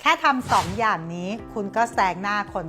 แค่ทำสองอย่างนี้คุณก็แซงหน้าคน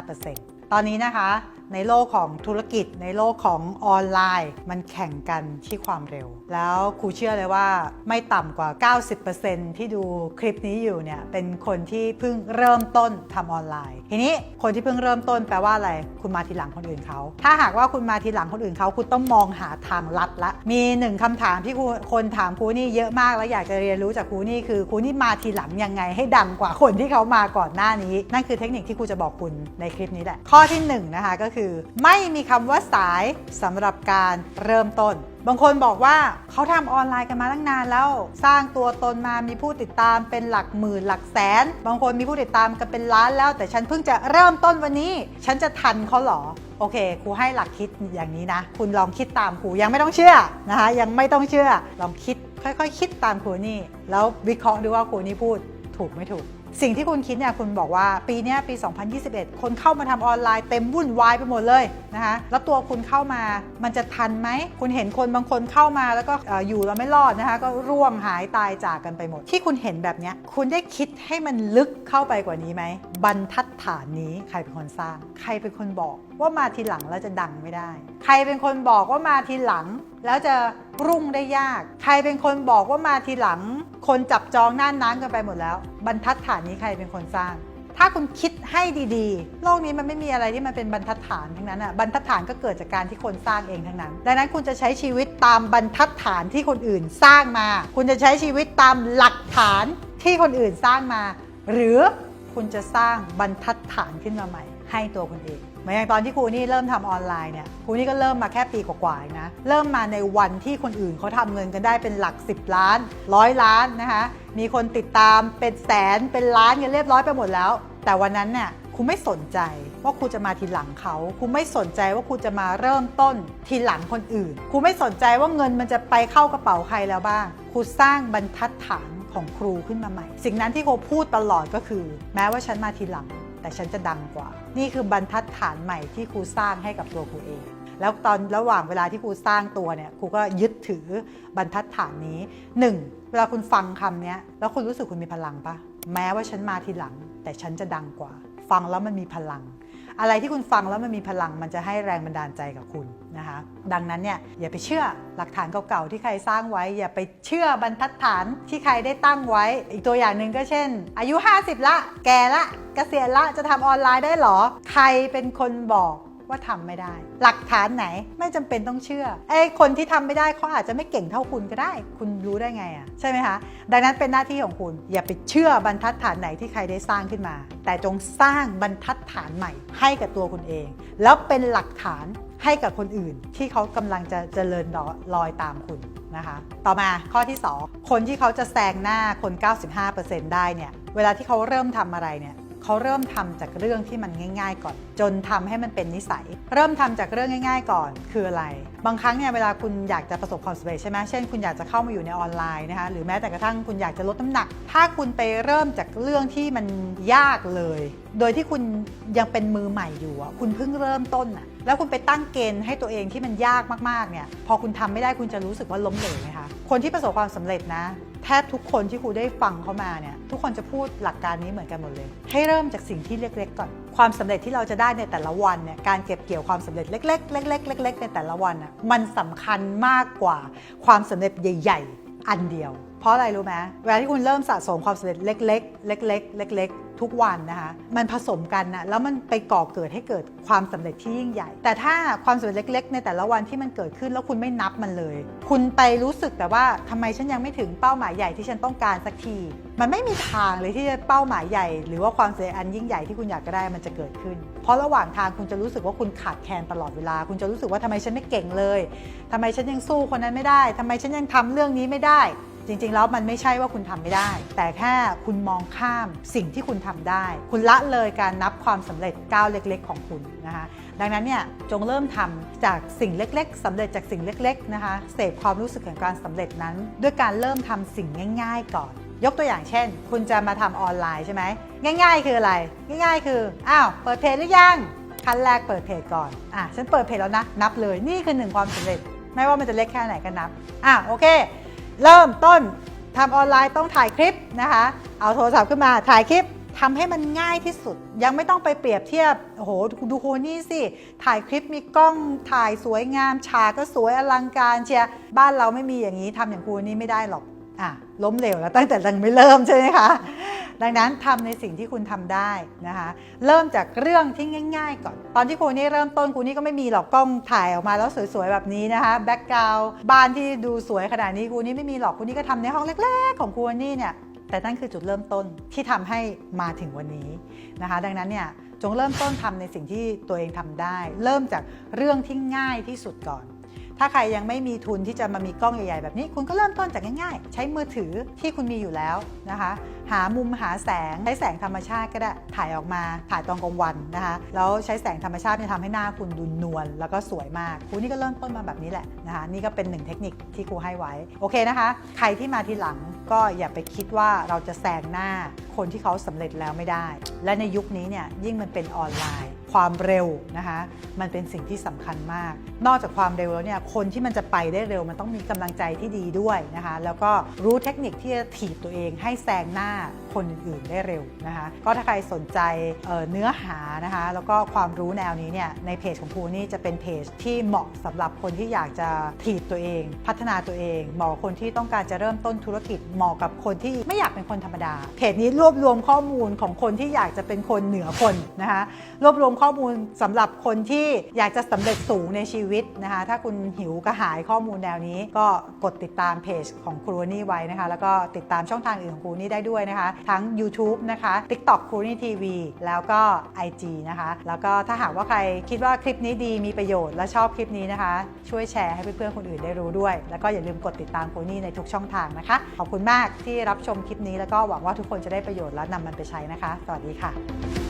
95%ตอนนี้นะคะ ในโลกของธุรกิจ ในโลกของออนไลน์ มันแข่งกันที่ความเร็ว แล้วครูเชื่อเลยว่าไม่ต่ำกว่า 90%ที่ดูคลิปนี้อยู่เนี่ยเป็นคนที่เพิ่งเริ่มต้นทำออนไลน์ ทีนี้คนที่เพิ่งเริ่มต้นแปลว่าอะไร คุณมาทีหลังคนอื่นเขาถ้าหากว่าคุณมาทีหลังคนอื่นเขาคุณต้องมองหาทางลัดละ มีหนึ่งคำถามที่ครูคนถามครูนี่เยอะมากแล้วอยากจะเรียนรู้จากครูนี่คือครูนี่มาทีหลังยังไง ให้ดังกว่าคนที่เขามาก่อนหน้านี้ นั่นคือเทคนิคที่ครูจะบอกคุณในคลิปนี้แหละข้อที่หนึ่งนะคะก็คือไม่มีคำว่าสายสำหรับการเริ่มต้น บางคนบอกว่าเขาทำออนไลน์กันมาตั้งนานแล้ว สร้างตัวตนมามีผู้ติดตามเป็นหลักหมื่นหลักแสน บางคนมีผู้ติดตามกันเป็นล้านแล้ว แต่ฉันเพิ่งจะเริ่มต้นวันนี้ ฉันจะทันเขาหรอโอเคครูให้หลักคิดอย่างนี้นะ คุณลองคิดตามครูยังไม่ต้องเชื่อนะคะยังไม่ต้องเชื่อลองคิดค่อยๆ คิดตามครูนี่ แล้ววิเคราะห์ดูว่าครูนี่พูดถูกไม่ถูก สิ่งที่คุณคิดเนี่ยคุณบอกว่าปีนี้ปี 2021 คนเข้ามาทำออนไลน์เต็มวุ่นวายไปหมดเลยนะคะแล้วตัวคุณเข้ามามันจะทันไหม คุณเห็นคนบางคนเข้ามาแล้วก็อยู่แล้วไม่รอดนะคะก็ร่วงหายตายจากกันไปหมด ที่คุณเห็นแบบนี้คุณได้คิดให้มันลึกเข้าไปกว่านี้ไหมบรรทัดฐานนี้ใครเป็นคนสร้าง ใครเป็นคนบอกว่ามาทีหลังแล้วจะดังไม่ได้ ใครเป็นคนบอกว่ามาทีหลังแล้วจะรุ่งได้ยาก ใครเป็นคนบอกว่ามาทีหลัง คนจับจองน่านน้ำกันไปหมดแล้ว บรรทัดฐานนี้ใครเป็นคนสร้าง ถ้าคุณคิดให้ดีๆ โลกนี้มันไม่มีอะไรที่มันเป็นบรรทัดฐานทั้งนั้นอะบรรทัดฐานก็เกิดจากการที่คนสร้างเองทั้งนั้น ดังนั้นคุณจะใช้ชีวิตตามบรรทัดฐานที่คนอื่นสร้างมา คุณจะใช้ชีวิตตามหลักฐานที่คนอื่นสร้างมา หรือคุณจะสร้างบรรทัดฐานขึ้นมาใหม่ ให้ตัวคุณเองเหมือนอย่างตอนที่ครูนี่เริ่มทำออนไลน์เนี่ยครูนี่ก็เริ่มมาแค่ปีกว่าๆนะเริ่มมาในวันที่คนอื่นเขาทำเงินกันได้เป็นหลัก 10 ล้านร้อยล้านนะคะมีคนติดตามเป็นแสนเป็นล้านกันเรียบร้อยไปหมดแล้ว แต่วันนั้นเนี่ยครูไม่สนใจว่าครูจะมาทีหลังเขาครูไม่สนใจว่าครูจะมาเริ่มต้นทีหลังคนอื่นครูไม่สนใจว่าเงินมันจะไปเข้ากระเป๋าใครแล้วบ้างครูสร้างบรรทัดฐานของครูขึ้นมาใหม่ สิ่งนั้นที่ครูพูดตลอดก็คือ แม้ว่าฉันมาทีหลัง แต่ฉันจะดังกว่า นี่คือบรรทัดฐานใหม่ที่ครูสร้างให้กับตัวครูเอง แล้วตอนระหว่างเวลาที่ครูสร้างตัวเนี่ยครูก็ยึดถือบรรทัดฐานนี้ 1. เวลาคุณฟังคำเนี้ยแล้วคุณรู้สึกคุณมีพลังปะแม้ว่าฉันมาทีหลัง แต่ฉันจะดังกว่า ฟังแล้วมันมีพลัง อะไรที่คุณฟังแล้วมันมีพลังมันจะให้แรงบันดาลใจกับคุณนะคะ ดังนั้นเนี่ยอย่าไปเชื่อหลักฐานเก่าๆที่ใครสร้างไว้ อย่าไปเชื่อบรรทัดฐานที่ใครได้ตั้งไว้ อีกตัวอย่างหนึ่งก็เช่น อายุ 50 ละ แก่ละเกษียณละจะทำออนไลน์ได้หรอ ใครเป็นคนบอก ว่าทำไม่ได้ หลักฐานไหนไม่จำเป็นต้องเชื่อไอ้คนที่ทำไม่ได้เขาอาจจะไม่เก่งเท่าคุณก็ได้ คุณรู้ได้ไงอะใช่ไหมคะดังนั้นเป็นหน้าที่ของคุณ อย่าไปเชื่อบรรทัดฐานไหนที่ใครได้สร้างขึ้นมา แต่จงสร้างบรรทัดฐานใหม่ ให้กับตัวคุณเอง แล้วเป็นหลักฐานให้กับคนอื่นที่เขากำลังจะเจริญรอยตามคุณนะคะต่อมาข้อที่ 2 คนที่เขาจะแซงหน้าคน 95%ได้เนี่ยเวลาที่เขาเริ่มทำอะไรเนี่ย เขาเริ่มทำจากเรื่องที่มันง่าย ๆ ก่อน จนทำให้มันเป็นนิสัย เริ่มทำจากเรื่องง่าย ๆ ก่อนคืออะไร บางครั้งเนี่ยเวลาคุณอยากจะประสบความสำเร็จใช่ไหมเช่นคุณอยากจะเข้ามาอยู่ในออนไลน์นะคะหรือแม้แต่กระทั่งคุณอยากจะลดน้ำหนัก ถ้าคุณไปเริ่มจากเรื่องที่มันยากเลย โดยที่คุณยังเป็นมือใหม่อยู่อะคุณเพิ่งเริ่มต้นอะแล้วคุณไปตั้งเกณฑ์ให้ตัวเองที่มันยากมากๆเนี่ยพอคุณทำไม่ได้คุณจะรู้สึกว่าล้มเหลวไหมคะคนที่ประสบความสำเร็จนะ แทบทุกคนที่ครูได้ฟังเขามาเนี่ยทุกคนจะพูดหลักการนี้เหมือนกันหมดเลย ให้เริ่มจากสิ่งที่เล็กๆก่อน ความสำเร็จที่เราจะได้ในแต่ละวันเนี่ยการเก็บเกี่ยวความสำเร็จเล็กๆเล็กๆเล็กๆในแต่ละวันอะมันสำคัญมากกว่าความสำเร็จใหญ่ ๆ อันเดียว เพราะอะไรรู้ไหมเวลาที่คุณเริ่มสะสมความสำเร็จเล็ก ๆ เล็ก ๆ เล็ก ๆ ทุกวันนะคะมันผสมกันนะแล้วมันไปก่อเกิดให้เกิดความสำเร็จที่ยิ่งใหญ่ แต่ถ้าความสำเร็จเล็ก ๆ ในแต่ละวันที่มันเกิดขึ้นแล้วคุณไม่นับมันเลย คุณไปรู้สึกแต่ว่าทำไมฉันยังไม่ถึงเป้าหมายใหญ่ที่ฉันต้องการสักที มันไม่มีทางเลยที่จะเป้าหมายใหญ่ หรือว่าความสำเร็จอันยิ่งใหญ่ที่คุณอยากได้มันจะเกิดขึ้น เพราะระหว่างทางคุณจะรู้สึกว่าคุณขาดแคลนตลอดเวลา คุณจะรู้สึกว่าทำไมฉันไม่เก่งเลยทำไมฉันยังสู้คนนั้นไม่ได้ทำไมฉันยังทำเรื่องนี้ไม่ได้ จริงๆแล้วมันไม่ใช่ว่าคุณทำไม่ได้ แต่แค่คุณมองข้ามสิ่งที่คุณทำได้ คุณละเลยการนับความสำเร็จก้าวเล็ก ๆ ของคุณนะคะดังนั้นเนี่ยจงเริ่มทำจากสิ่งเล็ก ๆสำเร็จจากสิ่งเล็ก ๆ นะคะเสพความรู้สึกแห่งการสำเร็จนั้น ด้วยการเริ่มทำสิ่งง่าย ๆ ก่อน ยกตัวอย่างเช่น คุณจะมาทำออนไลน์ใช่ไหมง่าย ๆ คืออะไร ง่าย ๆ คืออ้าวเปิดเพจหรือยังขั้นแรกเปิดเพจก่อนอะฉันเปิดเพจแล้วนะนับเลยนี่คือหนึ่งความสำเร็จ ไม่ว่ามันจะเล็กแค่ไหนก็นับอะโอเค เริ่มต้นทำออนไลน์ต้องถ่ายคลิปนะคะ เอาโทรศัพท์ขึ้นมาถ่ายคลิปทำให้มันง่ายที่สุด ยังไม่ต้องไปเปรียบเทียบโอ้โหดูโคนี่สิ ถ่ายคลิปมีกล้องถ่ายสวยงาม ฉากก็สวยอลังการเชียร์บ้านเราไม่มีอย่างนี้ทำอย่างคูนี่ไม่ได้หรอกอะ ล้มเหลวแล้วตั้งแต่ยังไม่เริ่มใช่ไหมคะ ดังนั้นทำในสิ่งที่คุณทำได้นะคะ เริ่มจากเรื่องที่ง่าย ๆ ก่อน ตอนที่ครูนี่เริ่มต้นครูนี่ก็ไม่มีหรอกกล้องถ่ายออกมาแล้วสวยๆแบบนี้นะคะ แบ็กกราวด์บ้านที่ดูสวยขนาดนี้ครูนี่ไม่มีหรอกครูนี่ก็ทำในห้องเล็ก ๆ ของครูนี่เนี่ยแต่นั่นคือจุดเริ่มต้นที่ทำให้มาถึงวันนี้นะคะ ดังนั้นเนี่ยจงเริ่มต้นทำในสิ่งที่ตัวเองทำได้ เริ่มจากเรื่องที่ง่ายที่สุดก่อน ถ้าใครยังไม่มีทุนที่จะมามีกล้องใหญ่ๆแบบนี้ คุณก็เริ่มต้นจากง่ายๆ ใช้มือถือที่คุณมีอยู่แล้วนะคะ หามุมหาแสงใช้แสงธรรมชาติก็ได้ถ่ายออกมาถ่ายตอนกลางวันนะคะแล้วใช้แสงธรรมชาติจะทำให้หน้าคุณดูนวลแล้วก็สวยมากครูนี่ก็เริ่มต้นมาแบบนี้แหละนะคะนี่ก็เป็นหนึ่งเทคนิคที่ครูให้ไว้โอเคนะคะ ใครที่มาทีหลังก็อย่าไปคิดว่าเราจะแซงหน้าคนที่เขาสำเร็จแล้วไม่ได้ และในยุคนี้เนี่ยยิ่งมันเป็นออนไลน์ ความเร็วนะคะมันเป็นสิ่งที่สำคัญมาก นอกจากความเร็วแล้วเนี่ยคนที่มันจะไปได้เร็วมันต้องมีกำลังใจที่ดีด้วยนะคะแล้วก็รู้เทคนิคที่จะถีบตัวเองให้แซงหน้าคนอื่นๆได้เร็วนะคะก็ถ้าใครสนใจเเนื้อหานะคะแล้วก็ความรู้แนวนี้เนี่ยในเพจของภูนี่จะเป็นเพจที่เหมาะสำหรับคนที่อยากจะถีบตัวเอง พัฒนาตัวเองเหมาะกับคนที่ต้องการจะเริ่มต้นธุรกิจเหมาะกับคนที่ไม่อยากเป็นคนธรรมดา เพจนี้รวบรวมข้อมูลของคนที่อยากจะเป็นคนเหนือคนนะคะรวบรวมข้อมูลสำหรับคนที่อยากจะสำเร็จสูงในชีวิตนะคะถ้าคุณหิวกระหายข้อมูลแนวนี้ ก็กดติดตามเพจของครูนี่ไว้นะคะแล้วก็ติดตามช่องทางอื่นของครูนี่ได้ด้วยนะคะ ทั้ง YouTube นะคะ TikTok ครูนี่ทีวีแล้วก็ IG นะคะ แล้วก็ถ้าหากว่าใครคิดว่าคลิปนี้ดีมีประโยชน์และชอบคลิปนี้นะคะ ช่วยแชร์ให้เพื่อนๆคนอื่นได้รู้ด้วย แล้วก็อย่าลืมกดติดตามครูนี่ในทุกช่องทางนะคะ ขอบคุณมากที่รับชมคลิปนี้แล้วก็หวังว่าทุกคนจะได้ประโยชน์และนำมันไปใช้นะคะ สวัสดีค่ะ